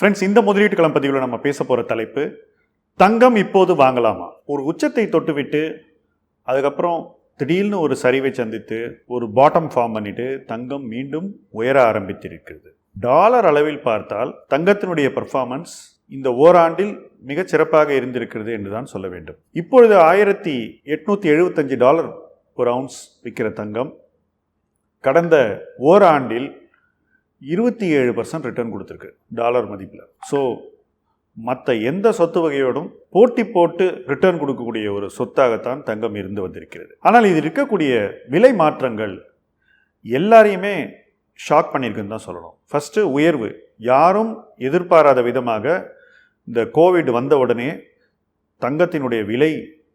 Friends இந்த முதலீட்டு களம் பதிவில் நம்ம பேச போகிற தலைப்பு தங்கம் இப்போது வாங்கலாமா? ஒரு உச்சத்தை தொட்டுவிட்டு அதுக்கப்புறம் திடீர்னு ஒரு சரிவை சந்தித்து ஒரு பாட்டம் ஃபார்ம் பண்ணிட்டு தங்கம் மீண்டும் உயர ஆரம்பித்திருக்கிறது. டாலர் அளவில் பார்த்தால் தங்கத்தினுடைய பர்ஃபார்மன்ஸ் இந்த ஓராண்டில் மிகச் சிறப்பாக இருந்திருக்கிறது என்று தான் சொல்ல வேண்டும். இப்பொழுது ஆயிரத்தி எட்நூற்றி எழுபத்தஞ்சு டாலர் ஒரு அவுன்ஸ் விற்கிற தங்கம் கடந்த ஓராண்டில் இருபத்தி ஏழு பர்சன்ட் ரிட்டர்ன் கொடுத்துருக்கு டாலர் மதிப்பில். ஸோ மற்ற எந்த சொத்து வகையோடும் போட்டி போட்டு ரிட்டர்ன் கொடுக்கக்கூடிய ஒரு சொத்தாகத்தான் தங்கம் இருந்து வந்திருக்கிறது. ஆனால் இது இருக்கக்கூடிய விலை மாற்றங்கள் எல்லாரையுமே ஷாக் பண்ணியிருக்குன்னு தான் சொல்லணும். ஃபஸ்ட்டு உயர்வு. யாரும் எதிர்பாராத விதமாக இந்த கோவிட் வந்த உடனே தங்கத்தினுடைய விலை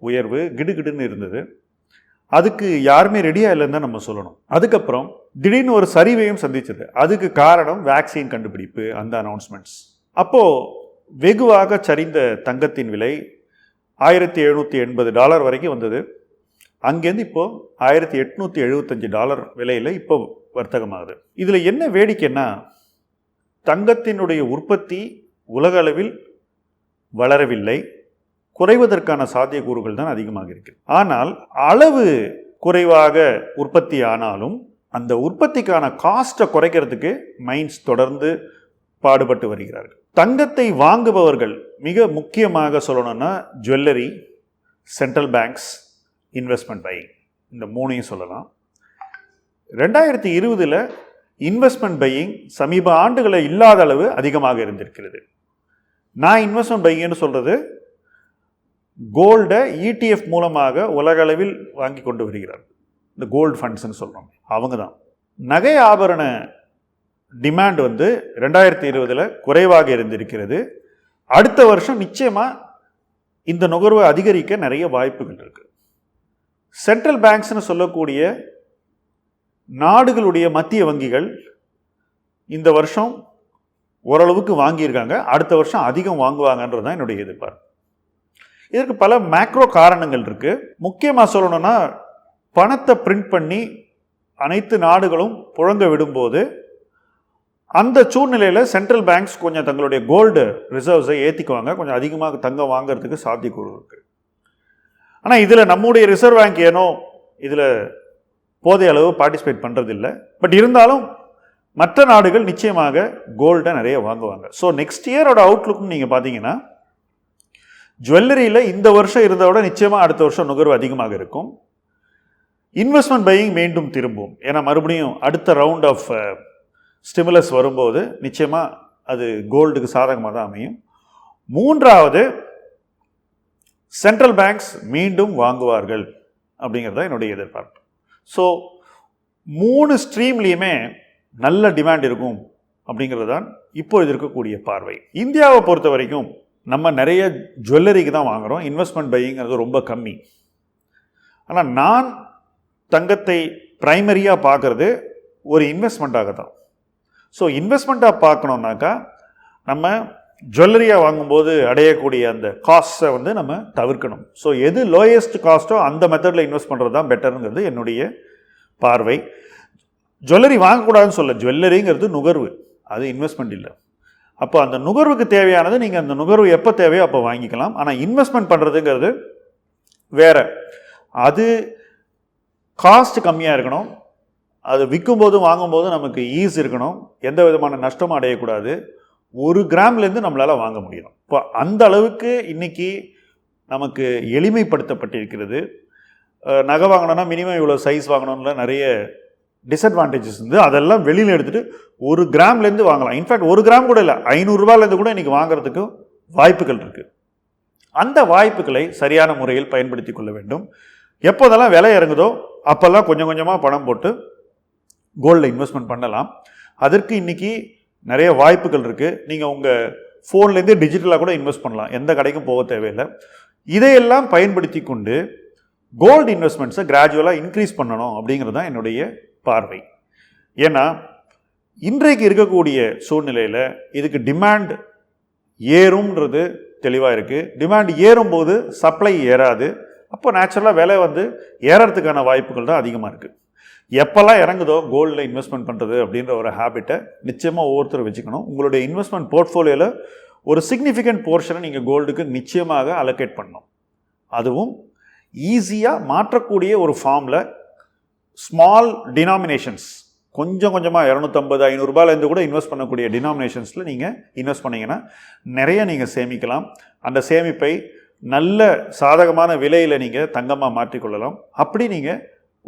உயர்வு கிடுகிடுன்னு இருந்தது. அதுக்கு யாருமே ரெடியாக இல்லைன்னு தான் நம்ம சொல்லணும். அதுக்கப்புறம் திடீர்னு ஒரு சரிவையும் சந்திச்சது அதுக்கு காரணம் வேக்சின் கண்டுபிடிப்பு அந்த அனௌன்ஸ்மெண்ட்ஸ் அப்போது வெகுவாக சரிந்த தங்கத்தின் விலை ஆயிரத்தி எழுநூற்றி எண்பது டாலர் வரைக்கும் வந்தது. அங்கேருந்து இப்போது ஆயிரத்தி எட்நூற்றி எழுபத்தஞ்சு டாலர் விலையில் இப்போ வர்த்தகமாகுது. இதில் என்ன வேடிக்கைன்னா தங்கத்தினுடைய உற்பத்தி உலக அளவில் வளரவில்லை. குறைவதற்கான சாத்தியக்கூறுகள் தான் அதிகமாக இருக்கு. ஆனால் அளவு குறைவாக உற்பத்தி ஆனாலும் அந்த உற்பத்திக்கான காஸ்ட்டை குறைக்கிறதுக்கு மைன்ஸ் தொடர்ந்து பாடுபட்டு வருகிறார்கள். தங்கத்தை வாங்குபவர்கள் மிக முக்கியமாக சொல்லணும்னா jewellery central banks investment buying இந்த மூணையும் சொல்லலாம். ரெண்டாயிரத்தி இருபதில் இன்வெஸ்ட்மெண்ட் பையிங் சமீப ஆண்டுகளை இல்லாத அளவு அதிகமாக இருந்திருக்கிறது. நான் இன்வெஸ்ட்மெண்ட் பையிங்னு சொல்கிறது கோல்டை இடிஎஃப் மூலமாக உலகளவில் வாங்கி கொண்டு வருகிறார் இந்த கோல்டு ஃபண்ட்ஸ்னு சொல்கிறோம் அவங்க தான். நகை ஆபரண டிமாண்ட் வந்து ரெண்டாயிரத்தி இருபதில் குறைவாக இருந்திருக்கிறது. அடுத்த வருஷம் நிச்சயமாக இந்த நுகர்வை அதிகரிக்க நிறைய வாய்ப்புகள் இருக்குது சென்ட்ரல் பேங்க்ஸ்னு சொல்லக்கூடிய நாடுகளுடைய மத்திய வங்கிகள் இந்த வருஷம் ஓரளவுக்கு வாங்கியிருக்காங்க. அடுத்த வருஷம் அதிகம் வாங்குவாங்கன்றது தான் என்னுடைய எதிர்பார்ப்பு. இதற்கு பல மேக்ரோ காரணங்கள் இருக்குது முக்கியமாக சொல்லணும்னா பணத்தை பிரிண்ட் பண்ணி அனைத்து நாடுகளும் புழங்க விடும்போது அந்த சூழ்நிலையில் சென்ட்ரல் பேங்க்ஸ் கொஞ்சம் தங்களுடைய கோல்டு ரிசர்வ்ஸை ஏற்றிக்குவாங்க கொஞ்சம் அதிகமாக தங்கம் வாங்குறதுக்கு சாத்தியக்கூறு இருக்குது ஆனால் இதில் நம்முடைய ரிசர்வ் பேங்க் ஏனோ இதில் போதிய அளவு பார்ட்டிசிபேட் பண்ணுறதில்ல பட் இருந்தாலும் மற்ற நாடுகள் நிச்சயமாக கோல்டை நிறைய வாங்குவாங்க. ஸோ நெக்ஸ்ட் இயரோட அவுட்லுக்னு நீங்கள் பார்த்தீங்கன்னா ஜுவல்லரியில் இந்த வருஷம் இருந்ததோட விட நிச்சயமாக அடுத்த வருஷம் நுகர்வு அதிகமாக இருக்கும். இன்வெஸ்ட்மெண்ட் பையிங் மீண்டும் திரும்பும். ஏன்னா மறுபடியும் அடுத்த ரவுண்ட் ஆஃப் ஸ்டிமுலஸ் வரும்போது நிச்சயமாக அது கோல்டுக்கு சாதகமாக தான் அமையும். மூன்றாவது சென்ட்ரல் பேங்க்ஸ் மீண்டும் வாங்குவார்கள் அப்படிங்கிறது தான் என்னுடைய எதிர்பார்ப்பு. ஸோ மூணு ஸ்ட்ரீம்லேயுமே நல்ல டிமாண்ட் இருக்கும் அப்படிங்கிறது தான் இப்பொழுது இருக்கக்கூடிய பார்வை. இந்தியாவை பொறுத்த வரைக்கும் நம்ம நிறைய ஜுவல்லரிக்கு தான் வாங்குகிறோம் இன்வெஸ்ட்மெண்ட் பையிங்கிறது ரொம்ப கம்மி. ஆனால் நான் தங்கத்தை ப்ரைமரியாக பார்க்குறது ஒரு இன்வெஸ்ட்மெண்ட்டாக தான். ஸோ இன்வெஸ்ட்மெண்ட்டாக பார்க்கணுன்னாக்கா நம்ம ஜுவல்லரியாக வாங்கும்போது அடையக்கூடிய அந்த காஸ்ட்டை வந்து நம்ம தவிர்க்கணும். ஸோ எது லோயஸ்ட் காஸ்ட்டோ அந்த மெத்தடில் இன்வெஸ்ட் பண்ணுறது தான் பெட்டருங்கிறது என்னுடைய பார்வை. ஜுவல்லரி வாங்கக்கூடாதுன்னு சொல்ல ஜுவல்லரிங்கிறது நுகர்வு. அது இன்வெஸ்ட்மெண்ட் இல்லை. அப்போ அந்த நுகர்வுக்கு தேவையானது நீங்கள் அந்த நுகர்வு எப்போ தேவையோ அப்போ வாங்கிக்கலாம். ஆனால் இன்வெஸ்ட்மெண்ட் பண்ணுறதுங்கிறது வேற. அது காஸ்ட் கம்மியாக இருக்கணும். அது விற்கும்போதும் வாங்கும்போதும் நமக்கு ஈஸ் இருக்கணும். எந்த விதமான நஷ்டமும் அடையக்கூடாது. ஒரு கிராம்லேருந்து நம்மளால் வாங்க முடியும். இப்போ அந்த அளவுக்கு இன்றைக்கி நமக்கு எளிமைப்படுத்தப்பட்டிருக்கிறது. நகை வாங்கணும்னா மினிமம் இவ்வளோ சைஸ் வாங்கணும்ல நிறைய டிஸ்அட்வான்டேஜஸ் வந்து அதெல்லாம் வெளியில் எடுத்துகிட்டு ஒரு கிராம்லேருந்து வாங்கலாம். இன்ஃபேக்ட் ஒரு கிராம் கூட இல்லை ஐநூறுரூவாலேருந்து கூட இன்றைக்கி வாங்குறதுக்கு வாய்ப்புகள் இருக்குது அந்த வாய்ப்புகளை சரியான முறையில் பயன்படுத்தி கொள்ள வேண்டும். எப்போதெல்லாம் விலை இறங்குதோ அப்போல்லாம் கொஞ்சம் கொஞ்சமாக பணம் போட்டு கோல்டில் இன்வெஸ்ட்மெண்ட் பண்ணலாம். அதற்கு இன்றைக்கி நிறைய வாய்ப்புகள் இருக்குது நீங்கள் உங்கள் ஃபோன்லேருந்தே டிஜிட்டலாக கூட இன்வெஸ்ட் பண்ணலாம். எந்த கடைக்கும் போக தேவையில்லை. இதையெல்லாம் பயன்படுத்தி கொண்டு கோல்டு இன்வெஸ்ட்மெண்ட்ஸை கிராஜுவலாக இன்க்ரீஸ் பண்ணணும் அப்படிங்கிறது தான் என்னுடைய பார்வை. ஏன்னா இன்றைக்கு இருக்கக்கூடிய சூழ்நிலையில் இதுக்கு டிமாண்ட் ஏறும்ன்றது தெளிவாக இருக்குது டிமாண்ட் ஏறும்போது சப்ளை ஏறாது. அப்போ நேச்சுரலாக விலை வந்து ஏறத்துக்கான வாய்ப்புகள் தான் அதிகமாக இருக்குது எப்போல்லாம் இறங்குதோ கோல்டில் இன்வெஸ்ட்மெண்ட் பண்ணுறது அப்படின்ற ஒரு ஹேபிட்டை நிச்சயமாக ஒவ்வொருத்தரும் வச்சுக்கணும். உங்களுடைய இன்வெஸ்ட்மெண்ட் போர்ட்ஃபோலியோவில் ஒரு சிக்னிஃபிகண்ட் போர்ஷனை நீங்கள் கோல்டுக்கு நிச்சயமாக அலோகேட் பண்ணணும். அதுவும் ஈஸியாக மாற்றக்கூடிய ஒரு ஃபார்மில் ஸ்மால் டினாமினேஷன்ஸ் கொஞ்சம் கொஞ்சமாக இரநூத்தம்பது ஐநூறுரூபாலேருந்து கூட இன்வெஸ்ட் பண்ணக்கூடிய டினாமினேஷன்ஸில் நீங்கள் இன்வெஸ்ட் பண்ணிங்கன்னா நிறைய நீங்கள் சேமிக்கலாம். அந்த சேமிப்பை நல்ல சாதகமான விலையில் நீங்கள் தங்கமாக மாற்றிக்கொள்ளலாம். அப்படி நீங்கள்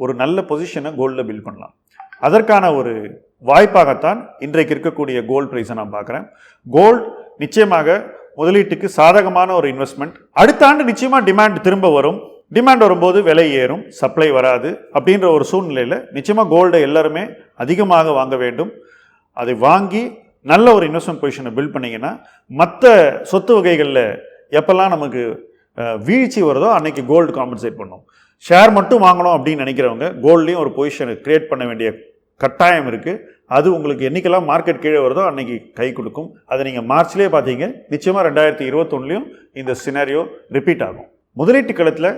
ஒரு நல்ல பொசிஷனை கோல்டில் பில்ட் பண்ணலாம். அதற்கான ஒரு வாய்ப்பாகத்தான் இன்றைக்கு இருக்கக்கூடிய கோல்டு ப்ரைஸை நான் பார்க்குறேன். கோல்டு நிச்சயமாக முதலீட்டுக்கு சாதகமான ஒரு இன்வெஸ்ட்மெண்ட் அடுத்த ஆண்டு நிச்சயமாக டிமாண்ட் திரும்ப வரும். டிமாண்ட் வரும்போது விலை ஏறும் சப்ளை வராது அப்படின்ற ஒரு சூழ்நிலையில் நிச்சயமாக கோல்டை எல்லாருமே அதிகமாக வாங்க வேண்டும். அதை வாங்கி நல்ல ஒரு இன்வெஸ்ட்மெண்ட் பொசிஷனை பில்ட் பண்ணிங்கன்னா மற்ற சொத்து வகைகளில் எப்போல்லாம் நமக்கு வீழ்ச்சி வருதோ அன்னைக்கு கோல்டு காம்பன்சேட் பண்ணும். ஷேர் மட்டும் வாங்கணும் அப்படின்னு நினைக்கிறவங்க கோல்ட்லேயும் ஒரு பொசிஷனை க்ரியேட் பண்ண வேண்டிய கட்டாயம் இருக்குது அது உங்களுக்கு என்னைக்கெல்லாம் மார்க்கெட் கீழே வருதோ அன்னைக்கு கை கொடுக்கும். அதை நீங்கள் மார்ச்லேயே பார்த்தீங்க. நிச்சயமாக ரெண்டாயிரத்தி இருபத்தொன்னுலையும் இந்த சினாரியோ ரிப்பீட் ஆகும். முதலீட்டு களத்தில்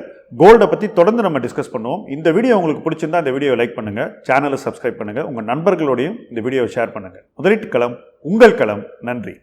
கோல்டை பற்றி தொடர்ந்து நம்ம டிஸ்கஸ் பண்ணுவோம். இந்த வீடியோ உங்களுக்கு பிடிச்சிருந்தா இந்த வீடியோ லைக் பண்ணுங்கள் சேனலை சப்ஸ்கிரைப் பண்ணுங்கள் உங்கள் நண்பர்களோடையும் இந்த வீடியோவை ஷேர் பண்ணுங்கள் முதலீட்டு களம் உங்கள் களம். நன்றி.